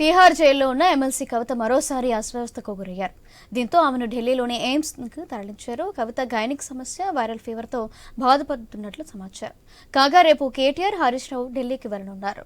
తీహార్ జైల్లో ఉన్న ఎమ్మెల్సీ కవిత మరోసారి అస్వస్థకు గురయ్యారు. దీంతో ఆమెను ఢిల్లీలోని ఎయిమ్స్కు తరలించారు. కవిత గైనిక్ సమస్య వైరల్ ఫీవర్తో బాధపడుతున్నట్లు సమాచారం. కాగా రేపు కేటీఆర్ హరీష్ రావు ఢిల్లీకి వెళ్ళనున్నారు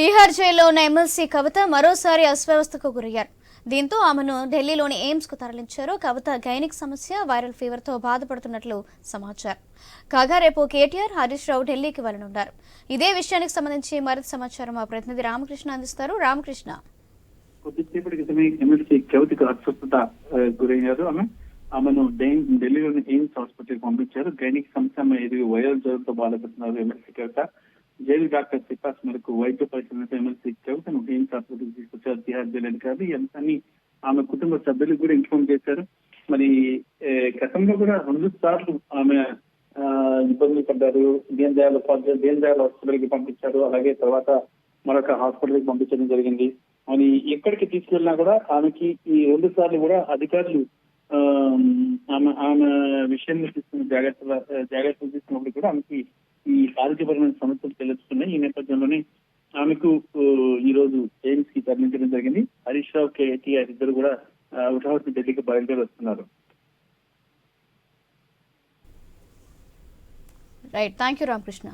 తీహార్ జైల్లో ఉన్న ఎమ్మెల్సీ కవిత మరోసారి అస్వస్థకు గురయ్యారు. దీంతో ఆమెను ఢిల్లీలోని ఎయిమ్స్కు తరలించారు. కవిత గైనిక్ సమస్య వైరల్ ఫీవర్తో బాధపడుతున్నట్లు సమాచారం. కాగా రేపు కేటీఆర్ హరీష్ రావు ఢిల్లీకి వెళ్ళనున్నారు ఇదే విషయానికి సంబంధించి మరింత సమాచారం మా ప్రతినిధి రామకృష్ణ అందిస్తారు. రామకృష్ణ. కొద్దిసేపటి క్రితమే ఎమ్మెల్సీ కవితకు అస్వస్థత గురయ్యారు. ఆమె ఆమెను ఢిల్లీలోని ఎయిమ్స్ హాస్పిటల్ పంపించారు. గైనిక్ సమస్య ఆమె ఎదుగు వైరల్ జ్వరంతో బాధపడుతున్నారు ఎమ్మెల్సీ కవిత. జైలు డాక్టర్ సిఫార్సు మేరకు వైద్య పరిశీలనతో ఎమ్మెల్సీ కవితను ఎయిమ్స్ ఆసుపత్రికి తీసుకొచ్చారు తిహార్ జైలు అధికారులు ఈ అంశాన్ని ఆమె కుటుంబ సభ్యులకు కూడా ఇన్ఫార్మ్ చేశారు మరి గతంలో కూడా రెండు సార్లు ఆమె ఆ, ఇబ్బందులు పడ్డారు దీన్ దయాల్ ఉపాధ్యాయ దీన్ దయాల్ హాస్పిటల్కి పంపించారు అలాగే తర్వాత మరొక హాస్పిటల్కి పంపించడం జరిగింది మరి ఎక్కడికి తీసుకెళ్ళినా కూడా ఆమెకి ఈ రెండు సార్లు కూడా అధికారులు ఆమె ఆమె విషయంలో తీసుకున్న జాగ్రత్తలు జాగ్రత్తలు తీసుకున్నప్పుడు కూడా ఆమెకి ఈ ఆరోగ్యపరమైన సమస్యలు తెలుస్తున్నాయి. ఈ నేపథ్యంలోనే ఆమెకు ఈ రోజు ఎయిమ్స్కి తరలించడం జరిగింది. హరీష్ రావు కేటీఆర్ ఇద్దరు కూడా హుటాహుటి ఢిల్లీకి బయలుదేరి వస్తున్నారు. Right thank you Ramakrishna